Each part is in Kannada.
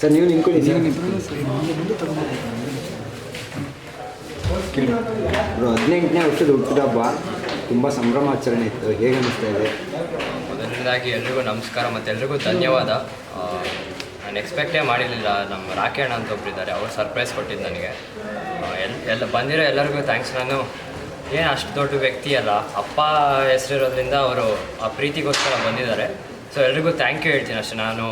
ಸರ್ ನೀವು ನಿಂತ್ಕೊಳ್ಳಿ ಸರ್ ಬ್ರೋ ಹದಿನೆಂಟನೇ ವರ್ಷದ ಹುಟ್ಟಿದಬ್ಬ ತುಂಬ ಸಂಭ್ರಮಾಚರಣೆ ಇತ್ತು. ಹೇಗೆ ಅನ್ನಿಸ್ತಾ ಇದೆ? ಮೊದಲನೇದಾಗಿ ಎಲ್ರಿಗೂ ನಮಸ್ಕಾರ ಮತ್ತು ಎಲ್ರಿಗೂ ಧನ್ಯವಾದ. ನಾನು ಎಕ್ಸ್ಪೆಕ್ಟೇ ಮಾಡಿರಲಿಲ್ಲ. ನಮ್ಮ ರಾಕೇಣ್ ಅಂತ ಒಬ್ಬರಿದ್ದಾರೆ ಅವರು ಸರ್ಪ್ರೈಸ್ ಕೊಟ್ಟಿದ್ದು ನನಗೆ. ಎಲ್ ಎಲ್ಲ ಬಂದಿರೋ ಎಲ್ಲರಿಗೂ ಥ್ಯಾಂಕ್ಸ್ ನಾನು ಏನು ಅಷ್ಟು ದೊಡ್ಡ ವ್ಯಕ್ತಿ ಅಲ್ಲ. ಅಪ್ಪ ಹೆಸರಿರೋದ್ರಿಂದ ಅವರು ಆ ಪ್ರೀತಿಗೋಸ್ಕರ ಬಂದಿದ್ದಾರೆ. ಸೊ ಎಲ್ರಿಗೂ ಥ್ಯಾಂಕ್ ಯು ಹೇಳ್ತೀನಿ ಅಷ್ಟೇ. ನಾನು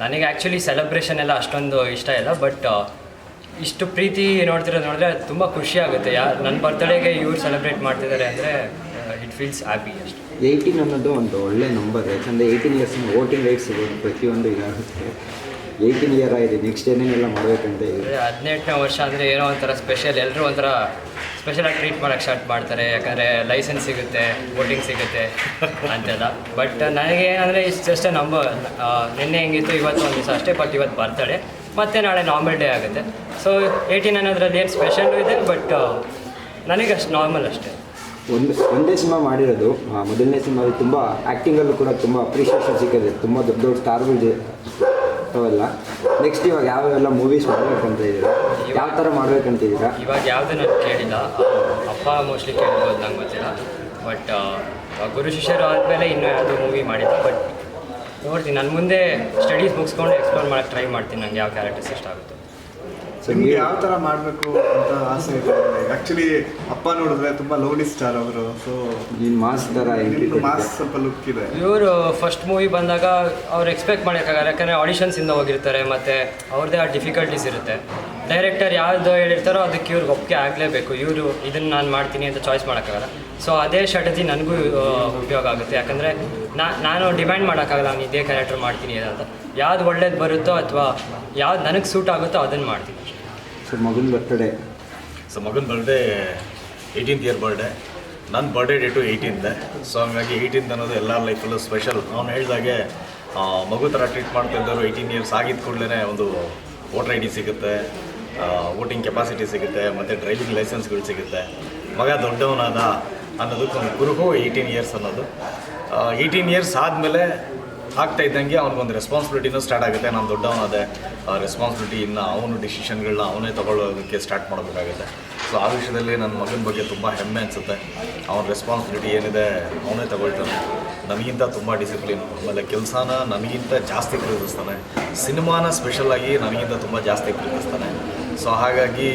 ನನಗೆ ಆ್ಯಕ್ಚುಲಿ ಸೆಲೆಬ್ರೇಷನ್ ಎಲ್ಲ ಅಷ್ಟೊಂದು ಇಷ್ಟ ಇಲ್ಲ ಬಟ್ ಇಷ್ಟು ಪ್ರೀತಿ ನೋಡ್ತಿರೋದು ನೋಡಿದ್ರೆ ತುಂಬ ಖುಷಿ ಆಗುತ್ತೆ. ಯಾ ನನ್ನ ಬರ್ತಡೇಗೆ ಇವ್ರು ಸೆಲೆಬ್ರೇಟ್ ಮಾಡ್ತಿದ್ದಾರೆ ಅಂದರೆ ಇಟ್ ಫೀಲ್ಸ್ ಹ್ಯಾಪಿ ಅಷ್ಟೇ. ಏಯ್ಟೀನ್ ಅನ್ನೋದು ಒಂದು ಒಳ್ಳೆ ನಂಬರ್ ಯಾಕಂದರೆ ಏಯ್ಟೀನ್ ಇಯರ್ಸ್ ವೋಟಿಂಗ್ ರೈಟ್ಸ್ ಸಿಗೋದು ಪ್ರತಿಯೊಂದು ಇದಾಗುತ್ತೆ. ಏಯ್ಟೀನ್ ಇಯರ್ ಆಗಿದೆ ನೆಕ್ಸ್ಟ್ ಏನೇನೆಲ್ಲ ಮಾಡಬೇಕಂತ ಇದೆ. ಹದಿನೆಂಟನೇ ವರ್ಷ ಅಂದರೆ ಏನೋ ಒಂಥರ ಸ್ಪೆಷಲ್ ಎಲ್ಲರೂ ಒಂಥರ ಸ್ಪೆಷಲಾಗಿ ಟ್ರೀಟ್ ಮಾಡೋಕ್ಕೆ ಸ್ಟಾರ್ಟ್ ಮಾಡ್ತಾರೆ. ಯಾಕಂದರೆ ಲೈಸೆನ್ಸ್ ಸಿಗುತ್ತೆ ವೋಟಿಂಗ್ ಸಿಗುತ್ತೆ ಅಂತೆಲ್ಲ. ಬಟ್ ನನಗೆ ಏನಂದರೆ ಇಷ್ಟು ಜಸ್ಟ್ ನಂಬರ್ ನಿನ್ನೆ ಹೆಂಗಿತ್ತು, ಇವತ್ತು ಒಂದು ದಿವಸ ಅಷ್ಟೇ ಬಟ್ ಇವತ್ತು ಬರ್ತಡೆ ಮತ್ತೆ ನಾಳೆ ನಾರ್ಮಲ್ ಡೇ ಆಗುತ್ತೆ. ಸೊ ಏಯ್ಟೀನ್ ಅನ್ನೋದ್ರಲ್ಲಿ ಏನು ಸ್ಪೆಷಲ್ ಇದೆ ಬಟ್ ನನಗೆ ಅಷ್ಟು ನಾರ್ಮಲ್ ಅಷ್ಟೇ. ಒಂದು ಒಂದೇ ಸಿನಿಮಾ ಮಾಡಿರೋದು. ಮೊದಲನೇ ಸಿನಿಮಾದಲ್ಲಿ ತುಂಬ ಆ್ಯಕ್ಟಿಂಗಲ್ಲೂ ಕೂಡ ತುಂಬ ಅಪ್ರಿಷಿಯೇಷನ್ ಸಿಕ್ಕಿದೆ. ತುಂಬ ದೊಡ್ಡ ದೊಡ್ಡ ಸ್ಟಾರ್ಗಳು ಅವೆಲ್ಲ. ನೆಕ್ಸ್ಟ್ ಇವಾಗ ಯಾವೆಲ್ಲ ಮೂವೀಸ್ ಮಾಡಬೇಕಂತ ಇದ್ದೀರಾ? ಯಾವ ಥರ ಮಾಡ್ಬೇಕಂತಿದ್ದೀರಾ ಇವಾಗ ಯಾವುದೇ ನಾನು ಕೇಳಿಲ್ಲ. ಅಪ್ಪ ಮೋಸ್ಟ್ಲಿ ಕೇಳ್ಬೋದು ನಂಗೆ ಗೊತ್ತಿಲ್ಲ. ಬಟ್ ಗುರು ಶಿಷ್ಯರು ಆದಮೇಲೆ ಇನ್ನೂ ಯಾವುದೋ ಮೂವಿ ಮಾಡಿಲ್ಲ ಬಟ್ ನೋಡ್ತೀನಿ. ನಾನು ಮುಂದೆ ಸ್ಟಡೀಸ್ ಮುಗಿಸ್ಕೊಂಡು ಎಕ್ಸ್ಪ್ಲೋರ್ ಮಾಡೋಕ್ಕೆ ಟ್ರೈ ಮಾಡ್ತೀನಿ. ನಂಗೆ ಯಾವ ಕ್ಯಾರೆಕ್ಟರ್ಸ್ ಇಷ್ಟ ಆಗುತ್ತೆ. ನಿಮ್ಗೆ ನೀವು ಯಾವ ತರ ಮಾಡಬೇಕು ಅಂತ ಆಸೆ ಇದೆ? ಆ್ಯಕ್ಚುಲಿ ಅಪ್ಪ ನೋಡಿದ್ರೆ ತುಂಬಾ ಲೋನಿ ಸ್ಟಾರ್ ಅವರು. ಸೊ ನೀನು ಮಾಸ್ ಥರ ಮಾಸ್ ಸ್ವಲ್ಪ ಲುಕ್ ಇದೆ. ಇವರು ಫಸ್ಟ್ ಮೂವಿ ಬಂದಾಗ ಅವ್ರು ಎಕ್ಸ್ಪೆಕ್ಟ್ ಮಾಡೋಕ್ಕಾಗಲ್ಲ ಯಾಕಂದರೆ ಆಡಿಷನ್ಸಿಂದ ಹೋಗಿರ್ತಾರೆ ಮತ್ತು ಅವ್ರದ್ದೇ ಆ ಡಿಫಿಕಲ್ಟೀಸ್ ಇರುತ್ತೆ. ಡೈರೆಕ್ಟರ್ ಯಾವುದು ಹೇಳಿರ್ತಾರೋ ಅದಕ್ಕೆ ಇವ್ರಿಗೆ ಒಪ್ಪಿಗೆ ಆಗಲೇಬೇಕು. ಇವರು ಇದನ್ನು ನಾನು ಮಾಡ್ತೀನಿ ಅಂತ ಚಾಯ್ಸ್ ಮಾಡೋಕ್ಕಾಗಲ್ಲ. ಸೊ ಅದೇ ಸ್ಟ್ರಾಟಜಿ ನನಗೂ ಉಪಯೋಗ ಆಗುತ್ತೆ. ಯಾಕಂದರೆ ನಾನು ಡಿಮ್ಯಾಂಡ್ ಮಾಡೋಕ್ಕಾಗಲ್ಲ ನಾನು ಇದೇ ಕ್ಯಾರೆಕ್ಟರ್ ಮಾಡ್ತೀನಿ ಅಂತ. ಯಾವ್ದು ಒಳ್ಳೇದು ಬರುತ್ತೋ ಅಥವಾ ಯಾವ್ದು ನನಗೆ ಸೂಟ್ ಆಗುತ್ತೋ ಅದನ್ನು ಮಾಡ್ತೀನಿ. ಸೊ ಮಗನ ಬರ್ತಡೇ ಸೊ ಮಗನ ಬರ್ಡೇ ಏಯ್ಟೀನ್ತ್ ಇಯರ್ ಬರ್ಡೇ ನನ್ನ ಬರ್ಡೇ ಡೇಟು ಏಯ್ಟೀನ್ದೆ ಸೊ ಹಂಗಾಗಿ ಏಯ್ಟೀನ್ತ್ ಅನ್ನೋದು ಎಲ್ಲ ಲೈಫಲ್ಲೂ ಸ್ಪೆಷಲ್ ಅವ್ನು ಹೇಳಿದಾಗೆ ಮಗು ಥರ ಟ್ರೀಟ್ ಮಾಡ್ತಾ ಇದ್ದವರು ಏಯ್ಟೀನ್ ಇಯರ್ಸ್ ಆಗಿದ್ದ ಕೂಡಲೇ ಒಂದು ವೋಟರ್ ಐ ಡಿ ಸಿಗುತ್ತೆ. ವೋಟಿಂಗ್ ಕೆಪಾಸಿಟಿ ಸಿಗುತ್ತೆ, ಮತ್ತು ಡ್ರೈವಿಂಗ್ ಲೈಸೆನ್ಸ್ಗಳು ಸಿಗುತ್ತೆ. ಮಗ ದೊಡ್ಡವನಾದ ಅನ್ನೋದಕ್ಕೆ ಒಂದು ಗುರುಹು ಏಯ್ಟೀನ್ ಇಯರ್ಸ್ ಅನ್ನೋದು. ಏಯ್ಟೀನ್ ಇಯರ್ಸ್ ಆದಮೇಲೆ ಆಗ್ತಾ ಇದ್ದಂಗೆ ಅವ್ನಿಗೊಂದು ರೆಸ್ಪಾನ್ಸಿಬಿಲಿಟಿನೂ ಸ್ಟಾರ್ಟ್ ಆಗುತ್ತೆ. ನಾನು ದೊಡ್ಡವನಾದೆ ರೆಸ್ಪಾನ್ಸಿಬಿಲಿಟಿ ಇನ್ನು ಅವನು ಡಿಸಿಷನ್ಗಳನ್ನ ಅವನೇ ತೊಗೊಳ್ಳೋದಕ್ಕೆ ಸ್ಟಾರ್ಟ್ ಮಾಡಬೇಕಾಗುತ್ತೆ. ಸೊ ಆ ವಿಷಯದಲ್ಲಿ ನನ್ನ ಮಗನ ಬಗ್ಗೆ ತುಂಬ ಹೆಮ್ಮೆ ಅನಿಸುತ್ತೆ. ಅವನ ರೆಸ್ಪಾನ್ಸಿಬಿಲಿಟಿ ಏನಿದೆ, ಅವನೇ ತಗೊಳ್ತಾನೆ. ನನಗಿಂತ ತುಂಬ ಡಿಸಿಪ್ಲಿನ್ ಆಮೇಲೆ ಕೆಲಸನ ನನಗಿಂತ ಜಾಸ್ತಿ ಪ್ರೀತಿಸ್ತಾನೆ ಸಿನಿಮಾನ ಸ್ಪೆಷಲಾಗಿ ನನಗಿಂತ ತುಂಬ ಜಾಸ್ತಿ ಪ್ರೀತಿಸ್ತಾನೆ ಸೊ ಹಾಗಾಗಿ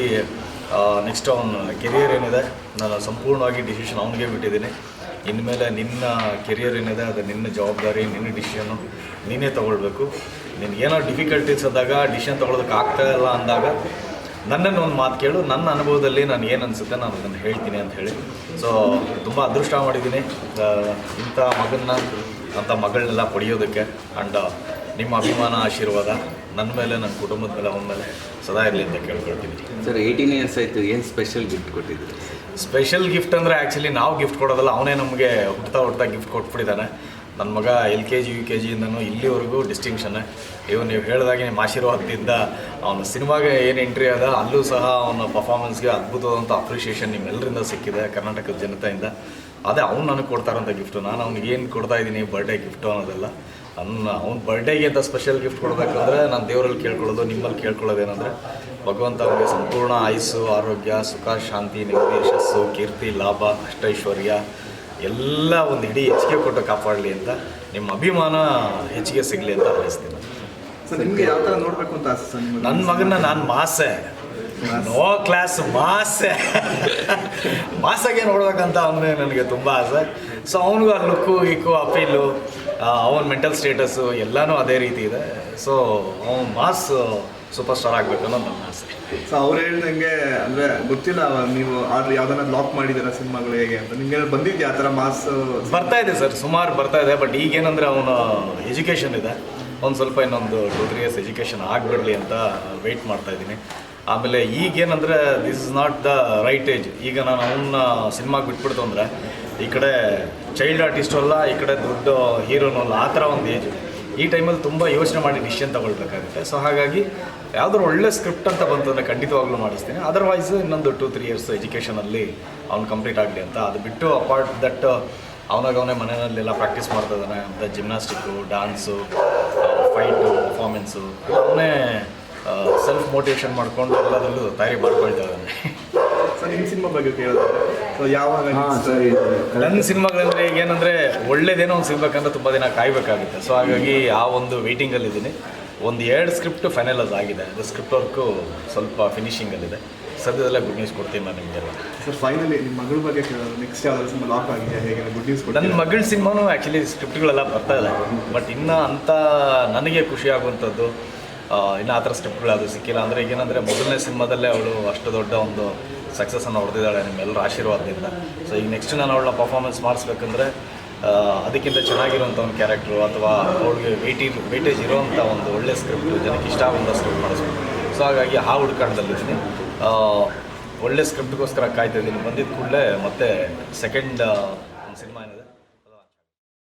ನೆಕ್ಸ್ಟ್ ಅವನ ಕೆರಿಯರ್ ಏನಿದೆ, ನಾನು ಸಂಪೂರ್ಣವಾಗಿ ಡಿಸಿಷನ್ ಅವನಿಗೆ ಬಿಟ್ಟಿದ್ದೀನಿ. ಇನ್ಮೇಲೆ ನಿನ್ನ ಕೆರಿಯರ್ ಏನಿದೆ, ಅದು ನಿನ್ನ ಜವಾಬ್ದಾರಿ, ನಿನ್ನ ಡಿಸಿಷನು ನೀನೇ ತೊಗೊಳ್ಬೇಕು. ನಿನಗೇನೋ ಡಿಫಿಕಲ್ಟೀಸ್ ಆದಾಗ ಡಿಸಿಷನ್ ತೊಗೊಳೋದಕ್ಕೆ ಆಗ್ತಾ ಇಲ್ಲ ಅಂದಾಗ, ನನ್ನನ್ನು ಒಂದು ಮಾತು ಕೇಳು. ನನ್ನ ಅನುಭವದಲ್ಲಿ ನಾನು ಏನು ಅನಿಸುತ್ತೆ, ನಾನು ಅದನ್ನು ಹೇಳ್ತೀನಿ ಅಂತ ಹೇಳಿ. ಸೊ ತುಂಬ ಅದೃಷ್ಟ ಮಾಡಿದ್ದೀನಿ. ಇಂಥ ಮಗನ್ನ, ಅಂಥ ಮಗಳನ್ನೆಲ್ಲ ಪಡೆಯೋದಕ್ಕೆ ಆ್ಯಂಡ್ ನಿಮ್ಮ ಅಭಿಮಾನ ಆಶೀರ್ವಾದ ನನ್ನ ಮೇಲೆ ನನ್ನ ಕುಟುಂಬದ ಮೇಲೆ ಅವನ ಮೇಲೆ ಸದಾ ಇರಲಿ ಅಂತ ಕೇಳ್ಕೊಳ್ತೀನಿ. ಸರ್ ಏಯ್ಟೀನ್ ಇಯರ್ಸ್ ಆಯಿತು ಏನು ಸ್ಪೆಷಲ್ ಗಿಫ್ಟ್ ಕೊಟ್ಟಿದ್ರು ಸ್ಪೆಷಲ್ ಗಿಫ್ಟ್ ಅಂದರೆ ಆ್ಯಕ್ಚುಲಿ ನಾವು ಗಿಫ್ಟ್ ಕೊಡೋದಲ್ಲ ಅವನೇ ನಮಗೆ ಹುಡ್ತಾ ಹುಡ್ತಾ ಗಿಫ್ಟ್ ಕೊಟ್ಬಿಟ್ಟಿದ್ದಾನೆ. ನನ್ನ ಮಗ L K G U K ಜಿಯಿಂದನೂ ಇಲ್ಲಿವರೆಗೂ ಡಿಸ್ಟಿಂಕ್ಷನ್ ಇವನು ನೀವು ಹೇಳಿದಾಗೆ ನಿಮ್ಮ ಆಶೀರ್ವಾದದಿಂದ ಅವನ ಸಿನಿಮಾಗೆ ಏನು ಎಂಟ್ರಿ ಅದ ಅಲ್ಲೂ ಸಹ ಅವನ ಪರ್ಫಾರ್ಮೆನ್ಸ್ಗೆ ಅದ್ಭುತವಾದಂಥ ಅಪ್ರಿಷಿಯೇಷನ್ ನಿಮ್ಮೆಲ್ಲರಿಂದ ಸಿಕ್ಕಿದೆ ಕರ್ನಾಟಕದ ಜನತೆಯಿಂದ. ಅದೇ ಅವ್ನು ನನಗೆ ಕೊಡ್ತಾರಂತ ಗಿಫ್ಟು ನಾನು ಅವ್ನಿಗೆ ಏನು ಕೊಡ್ತಾ ಇದ್ದೀನಿ ಬರ್ಡೇ ಗಿಫ್ಟು ಅನ್ನೋದೆಲ್ಲ. ನನ್ನ ಅವ್ನ ಬರ್ಡೇಗೆ ಅಂತ ಸ್ಪೆಷಲ್ ಗಿಫ್ಟ್ ಕೊಡಬೇಕಂದ್ರೆ ನಾನು ದೇವರಲ್ಲಿ ಕೇಳ್ಕೊಳ್ಳೋದು ನಿಮ್ಮಲ್ಲಿ ಕೇಳ್ಕೊಳ್ಳೋದೇನೆಂದರೆ ಭಗವಂತ ಅವರಿಗೆ ಸಂಪೂರ್ಣ ಆಯಸ್ಸು ಆರೋಗ್ಯ ಸುಖ ಶಾಂತಿ ನೆಮ್ಮದಿ ಯಶಸ್ಸು ಕೀರ್ತಿ ಲಾಭ ಅಷ್ಟೈಶ್ವರ್ಯ ಎಲ್ಲ ಒಂದು ಇಡೀ ಹೆಚ್ಚಿಗೆ ಕೊಟ್ಟು ಕಾಪಾಡಲಿ ಅಂತ ನಿಮ್ಮ ಅಭಿಮಾನ ಹೆಚ್ಚಿಗೆ ಸಿಗಲಿ ಅಂತ ಬಯಸ್ತೀನಿ ಸೊ ನಿಮ್ಗೆ ಯಾವ ಥರ ನೋಡಬೇಕು ಅಂತ ಆಸೆ ಸರ್ ನಿಮ್ಮ ನನ್ನ ಮಗನ ನಾನು ಮಾಸೆ. ನೋ ಕ್ಲಾಸ್ ಮಾಸೆ ಮಾಸಾಗೆ ನೋಡ್ಬೇಕಂತ ಅಂದ್ರೆ ನನಗೆ ತುಂಬ ಆಸೆ. ಸೊ ಅವನಿಗೂ ಆ ಲುಕ್ಕು ಗಿಕ್ಕು ಅಪೀಲು ಅವನ ಮೆಂಟಲ್ ಸ್ಟೇಟಸ್ಸು ಎಲ್ಲನೂ ಅದೇ ರೀತಿ ಇದೆ. ಸೊ ಅವನು ಮಾಸ್ ಸೂಪರ್ ಸ್ಟಾರ್ ಆಗಬೇಕು ಅನ್ನೋದು ನನ್ನ ಆಸೆ. ಸೊ ಅವ್ರು ಹೇಳ್ದಂಗೆ ಅಂದ್ರೆ ಗೊತ್ತಿಲ್ಲ ನೀವು ಆದ್ರೆ ಯಾವ್ದನ್ನ ಲಾಕ್ ಮಾಡಿದಾರ ಸಿನಿಮಾಗಳು ಹೇಗೆ ಅಂತ. ನಿಮ್ಗೆ ಬಂದಿದ್ಯಾ ಆ ಥರ ಮಾಸ್ ಬರ್ತಾ ಇದೆ ಸರ್ ಸುಮಾರು ಬರ್ತಾ ಇದೆ. ಬಟ್ ಈಗೇನಂದರೆ ಅವನ ಎಜುಕೇಷನ್ ಇದೆ. ಒಂದು ಸ್ವಲ್ಪ ಇನ್ನೊಂದು ಟೂ ತ್ರೀ ಇಯರ್ಸ್ ಎಜುಕೇಷನ್ ಆಗಿಬಿಡಲಿ ಅಂತ ವೆಯ್ಟ್ ಮಾಡ್ತಾ ಇದ್ದೀನಿ. ಆಮೇಲೆ ಈಗೇನಂದರೆ this is not the right age ಈಗ ನಾನು ಅವನ್ನ ಸಿನಿಮಾಗೆ ಬಿಟ್ಬಿಡ್ತು ಅಂದರೆ, ಈ ಕಡೆ ಚೈಲ್ಡ್ ಆರ್ಟಿಸ್ಟು ಅಲ್ಲ, ಈ ಕಡೆ ದೊಡ್ಡ ಹೀರೋನು ಅಲ್ಲ, ಆ ಥರ ಒಂದು ಏಜ್ ಈ ಟೈಮಲ್ಲಿ ತುಂಬ ಯೋಚನೆ ಮಾಡಿ ಡಿಸಿಷನ್ ತಗೊಳ್ಬೇಕಾಗುತ್ತೆ. ಸೊ ಹಾಗಾಗಿ ಯಾವ್ದಾದ್ರು ಒಳ್ಳೆ ಸ್ಕ್ರಿಪ್ಟ್ ಅಂತ ಬಂತು ಅಂದರೆ ಖಂಡಿತವಾಗ್ಲೂ ಮಾಡಿಸ್ತೀನಿ. ಅದರ್ವೈಸ್ ಇನ್ನೊಂದು ಟೂ ತ್ರೀ ಇಯರ್ಸ್ ಎಜುಕೇಷನಲ್ಲಿ ಅವ್ನು ಕಂಪ್ಲೀಟ್ ಆಗಲಿ ಅಂತ. ಅದು ಬಿಟ್ಟು ಅಪಾರ್ಟ್ ದಟ್ ಅವನಾಗ ಅವನೇ ಮನೆಯಲ್ಲೆಲ್ಲ ಪ್ರಾಕ್ಟೀಸ್ ಮಾಡ್ತಾ ಇದ್ದಾನೆ ಅಂತ ಜಿಮ್ನಾಸ್ಟಿಕ್ಕು ಡ್ಯಾನ್ಸು ಫೈಟು ಪರ್ಫಾಮೆನ್ಸು ಅವನೇ ಸೆಲ್ಫ್ ಮೋಟಿವೇಶನ್ ಮಾಡ್ಕೊಂಡು ಎಲ್ಲದರಲ್ಲೂ ತಯಾರಿ ಮಾಡ್ಕೊಳ್ತಾ ಇದ್ದಾನೆ ಸೊ ನಿಮ್ಮ ಸಿನಿಮಾ ಬಗ್ಗೆ ಕೇಳಿದ್ರೆ ಸೊ ಯಾವಾಗ ನನ್ನ ಸಿನಿಮಾಗಳಂದ್ರೆ ಈಗ ಏನಂದ್ರೆ ಒಳ್ಳೇದೇನೋ ಒಂದು ಸಿಗ್ಬೇಕಂದ್ರೆ ತುಂಬ ದಿನ ಕಾಯಬೇಕಾಗುತ್ತೆ. ಸೊ ಹಾಗಾಗಿ ಆ ಒಂದು ವೇಟಿಂಗಲ್ಲಿ ಇದ್ದೀನಿ ಒಂದು ಎರಡು ಸ್ಕ್ರಿಪ್ಟ್ ಫೈನಲೈಸ್ ಆಗಿದೆ. ಅದು ಸ್ಕ್ರಿಪ್ಟ್ ವರ್ಕು ಸ್ವಲ್ಪ ಫಿನಿಶಿಂಗಲ್ಲಿದೆ ಸದ್ಯದಲ್ಲೇ ಗುಡ್ ನ್ಯೂಸ್ ಕೊಡ್ತೀನಿ ನಾನು ನಿಮಗೆಲ್ಲ. ಸರ್ ಫೈನಲಿ ನಿಮ್ಮ ಮಗಳ ಬಗ್ಗೆ ಕೇಳೋದು ನೆಕ್ಸ್ಟ್ ಯಾವ್ದಾದ್ರು ಸಿನಿಮಾ ಲಾಕ್ ಆಗಿದೆ ಹೇಗೆ? ಗುಡ್ ನ್ಯೂಸ್ ನನ್ನ ಮಗಳ ಸಿನಿಮಾನು ಆ್ಯಕ್ಚುಲಿ ಸ್ಕ್ರಿಪ್ಟ್ಗಳೆಲ್ಲ ಬರ್ತಾ ಇದೆ. ಬಟ್ ಇನ್ನೂ ಅಂಥ ನನಗೆ ಖುಷಿ ಆಗುವಂಥದ್ದು ಇನ್ನು ಆ ಥರ ಸ್ಕ್ರಿಪ್ಟ್ಗಳು ಅದು ಸಿಕ್ಕಿಲ್ಲ. ಅಂದರೆ ಈಗೇನಂದರೆ ಮೊದಲನೇ ಸಿನಿಮಾದಲ್ಲೇ ಅವಳು ಅಷ್ಟು ದೊಡ್ಡ ಒಂದು ಸಕ್ಸಸ್ಸನ್ನು ಹೊಡೆದಿದ್ದಾಳೆ ನಿಮ್ಮೆಲ್ಲರ ಆಶೀರ್ವಾದದಿಂದ. ಸೊ ಈಗ ನೆಕ್ಸ್ಟ್ ನಾನು ಅವಳನ್ನ ಪರ್ಫಾರ್ಮೆನ್ಸ್ ಮಾಡಿಸ್ಬೇಕಂದ್ರೆ ಅದಕ್ಕಿಂತ ಚೆನ್ನಾಗಿರುವಂಥ ಒಂದು ಕ್ಯಾರೆಕ್ಟ್ರು ಅಥವಾ ಅವಳಿಗೆ ವೇಟಿ ವೇಟೇಜ್ ಇರುವಂಥ ಒಂದು ಒಳ್ಳೆ ಸ್ಕ್ರಿಪ್ಟು ಜನಕ್ಕೆ ಇಷ್ಟ ಆಗುವಂಥ ಸ್ಕ್ರಿಪ್ಟ್ ಮಾಡಿಸ್ಬೇಕು. ಸೊ ಹಾಗಾಗಿ ಆ ಹುಡುಕಾಟದಲ್ಲಿದ್ದೀನಿ ಒಳ್ಳೆ ಸ್ಕ್ರಿಪ್ಟ್ಗೋಸ್ಕರ ಕಾಯ್ತಾ ಇದ್ದೀನಿ. ಬಂದಿದ್ದ ಕೂಡಲೇ ಮತ್ತೆ ಸೆಕೆಂಡ್